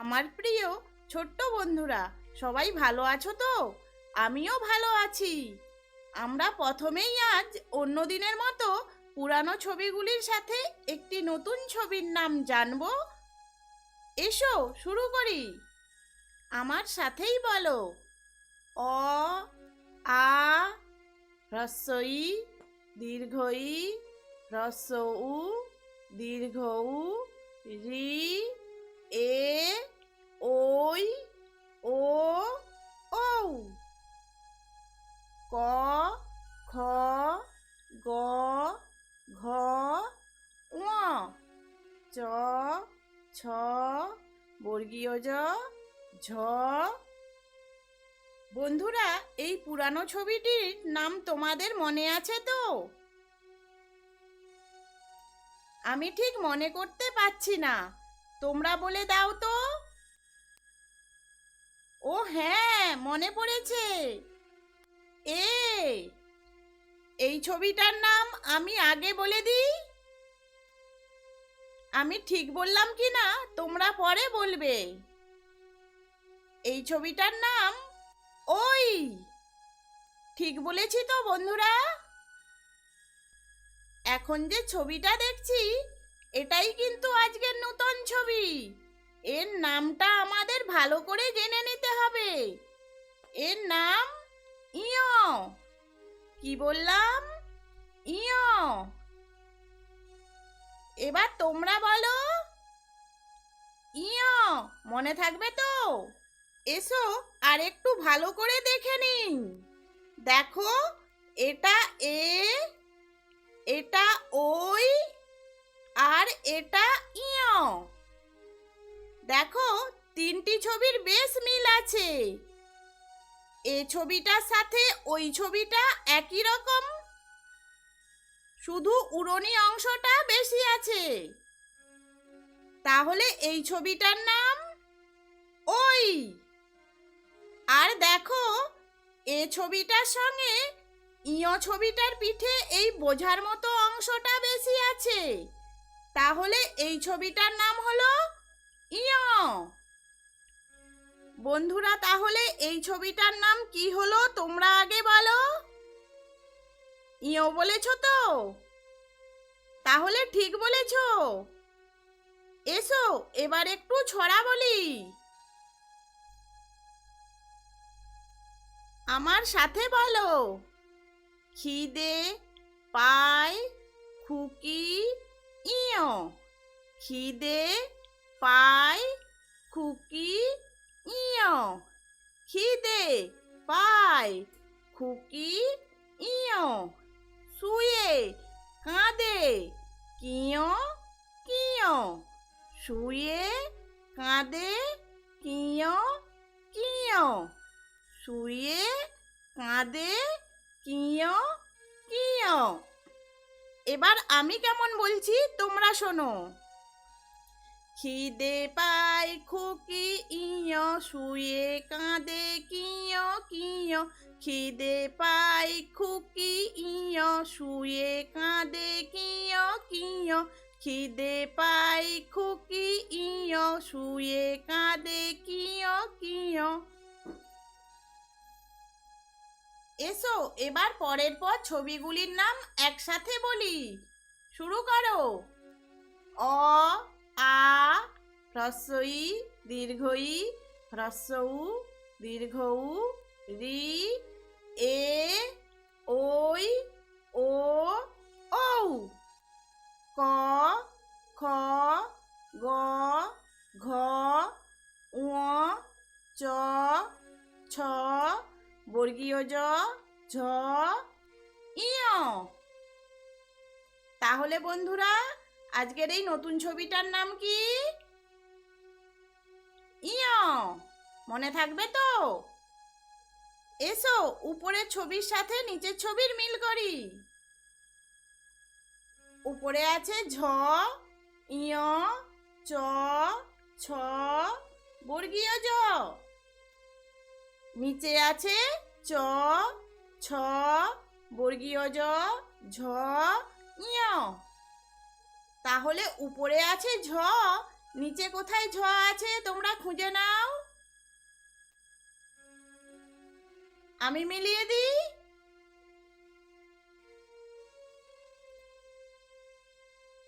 আমার প্রিয় ছোট্ট বন্ধুরা, সবাই ভালো আছো তো? আমিও ভালো আছি। আমরা প্রথমেই আজ অন্য দিনের মতো পুরানো ছবিগুলির সাথে একটি নতুন ছবির নাম জানব। এসো, শুরু করি। আমার সাথেই বলো। অ, আ, হ্রস্বই, দীর্ঘই হ্রস্ব উ দীর্ঘ উ রি, এ ওই, ও, ঔ। ক, খ, গ, ঘ, ঙ। চ, ছ, বর্গীয় জ, ঝ। বন্ধুরা, এই পুরানো ছবিটির নাম তোমাদের মনে আছে তো? আমি ঠিক মনে করতে পারছি না। তোমরা বলে দাও তো। ও হ্যাঁ মনে পড়েছে। এ, এই ছবিটার নাম আমি আগে বলে দিই? আমি ঠিক বললাম কি না, তোমরা পরে বলবে। এই ছবিটার নাম ওই। ঠিক বলেছি তো, বন্ধুরা? এখন যে ছবিটা দেখছি, এটাই কিন্তু আজকের নতুন ছবি। এর নামটা আমাদের ভালো করে জেনে নিতে হবে। এর নাম ইয়। কি বললাম? ইয়। এবার তোমরা বলো। ইয়, মনে থাকবে তো? এসো আর একটু ভালো করে দেখে নিন দেখো, এটা এ, এটা ওই, আর এটা ইয়। দেখো, তিনটি ছবির বেশ মিল আছে। এ ছবিটার সাথে ওই ছবিটা একই রকম। শুধু উড়নি অংশটা বেশি আছে। তাহলে এই ছবিটার নাম? ওই! আর দেখো, এ ছবিটার সঙ্গে ইয় ছবিটার পিঠে এই বোঝার মতো অংশটা বেশি আছে। তাহলে এই ছবিটার নাম হলো বন্ধুরা, তাহলে এই ছবিটার নাম কি হলো তোমরা আগে বলো? ইয় বলেছ তো? তাহলে ঠিক বলেছ। এসো, এবার একটু ছড়া বলি। আমার সাথে বলো। খিদে, পায়, খুকি, ইয়। খিদে পায় খুকি, ইয়। খিদে পায় খুকি, ইয়। শুয়ে, কাঁদে, কিয় কিয়। শুয়ে, কাঁদে, কিয় কিয়। শুয়ে, কাঁদে, কিয় কিয়। এবার আমি কেমন বলছি, তোমরা শোনো। খিদে পাই খুকি ইয়, শুয়ে কাঁদে কিয় কিয়? খিদে পাই খুকি ইয়, শুয়ে কাঁদে কিয় কিয়? খিদে পাই খুকি ইয়, শুয়ে কাঁদে কিয় কিয়? এসো, এবার পরের পর ছবিগুলির নাম একসাথে বলি। শুরু করো। অ আ হ্রস্বই দীর্ঘই হ্রস্ব উ দীর্ঘ উ রি, এ ওই ও, ঔ। ক, খ, গ, ঘ, ঙ, চ, ছ, বর্গীয় জ, ঝ ইয় তাহলে বন্ধুরা আজকের এই নতুন ছবিটার নাম কি? ইয়, মনে থাকবে তো? এসো, উপরের ছবির সাথে নিচের ছবির মিল করি। উপরে আছে ঝ, ইয়, চ, ছ, বর্গীয় জ। নিচে আছে চ, ছ, বর্গীয় জ, ঝ, ইয়। তাহলে উপরে আছে ঝ, নিচে কোথায় ঝ আছে তোমরা খুঁজে নাও। আমি মিলিয়ে দিই।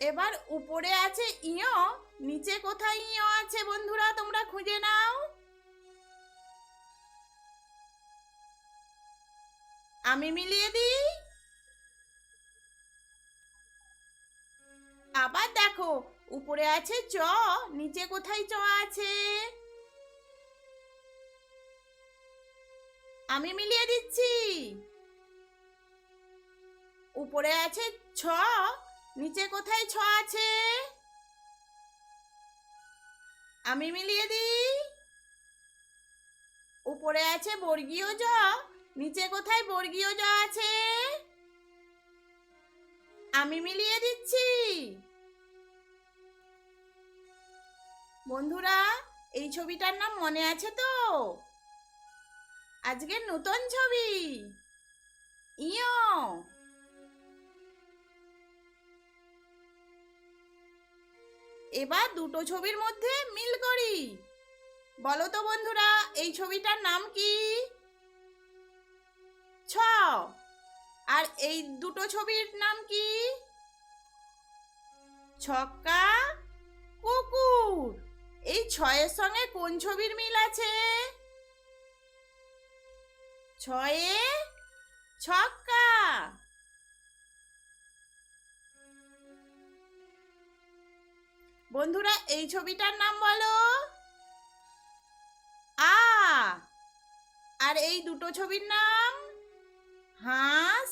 এবার উপরে আছে ইয়, নিচে কোথায় ইয় আছে বন্ধুরা তোমরা খুঁজে নাও। আমি মিলিয়ে দিই। উপরে আছে চ, নিচে কোথায় চ আছে? আমি মিলিয়ে দিচ্ছি। উপরে আছে ছ, নিচে কোথায় ছ আছে? আমি মিলিয়ে দিই উপরে আছে বর্গীয় জ, নিচে কোথায় বর্গীয় জ আছে? আমি মিলিয়ে দিচ্ছি। বন্ধুরা, এই ছবিটার নাম মনে আছে তো? আজকে নতুন ছবি। ইয়। এবার দুটো ছবির মধ্যে মিল করি। বলো তো বন্ধুরা, এই ছবিটার নাম কি? ছ। আর এই দুটো ছবির নাম কি? ছক্কা কুকুর। এই ছয়ের সঙ্গে কোন ছবির মিল আছে? ছয়ে ছক্কা। বন্ধুরা, এই ছবিটার নাম বলো। আ। আর এই দুটো ছবির নাম হাঁস,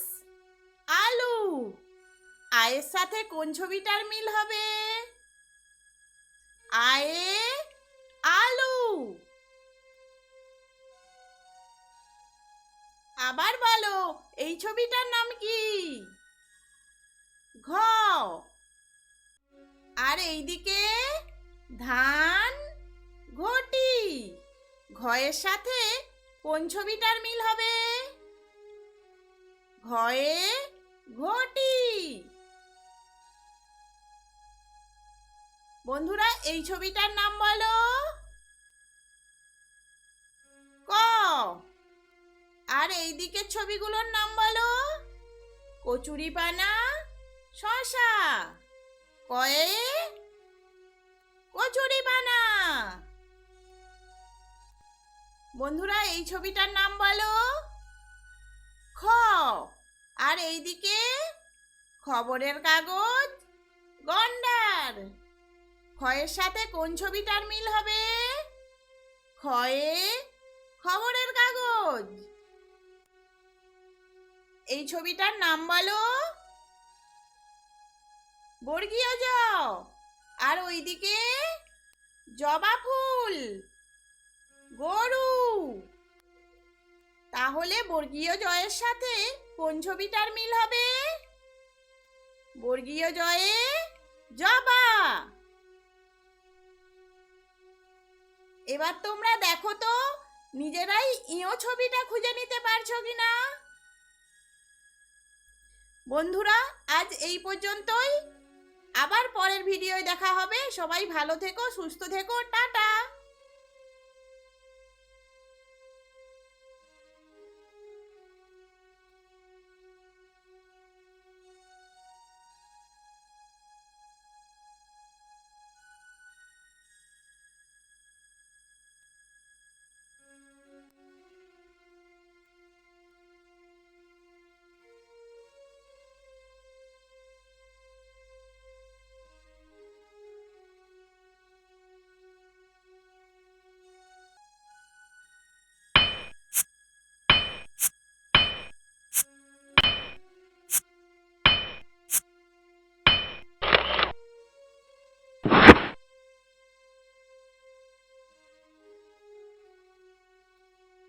আলু। আয়ের সাথে কোন ছবিটার মিল হবে? আয়ে ছবিটার নাম কি? ঘ। আর এইদিকে ধান ঘটি। ঘয়ের সাথে কোন ছবিটার মিল হবে? ঘয়ে ঘটি। বন্ধুরা, এই ছবিটার নাম বলো। এই দিকের ছবিগুলোর নাম বলো। কচুরিপানা, শশা, কয়ে, কচুরিপানা। বন্ধুরা, এই ছবিটার নাম বলো। খ। আর এইদিকে খবরের কাগজ, গন্ডার। খয়ের সাথে কোন ছবিটার মিল হবে? খয়ে খবরের কাগজ। এই ছবিটার নাম বলো। বর্গীয় জ আর ওইদিকে জবা ফুল, গরু। তাহলে বর্গীয় জয়ের সাথে কোন ছবিটার মিল হবে? বর্গীয় জয়ে জবা। এবার তোমরা দেখো তো, নিজেরাই ইও ছবিটা খুঁজে নিতে পারছ কিনা? বন্ধুরা, আজ এই পর্যন্তই। আবার পরের ভিডিওয় দেখা হবে। সবাই ভালো থেকো, সুস্থ থেকো, টাটা।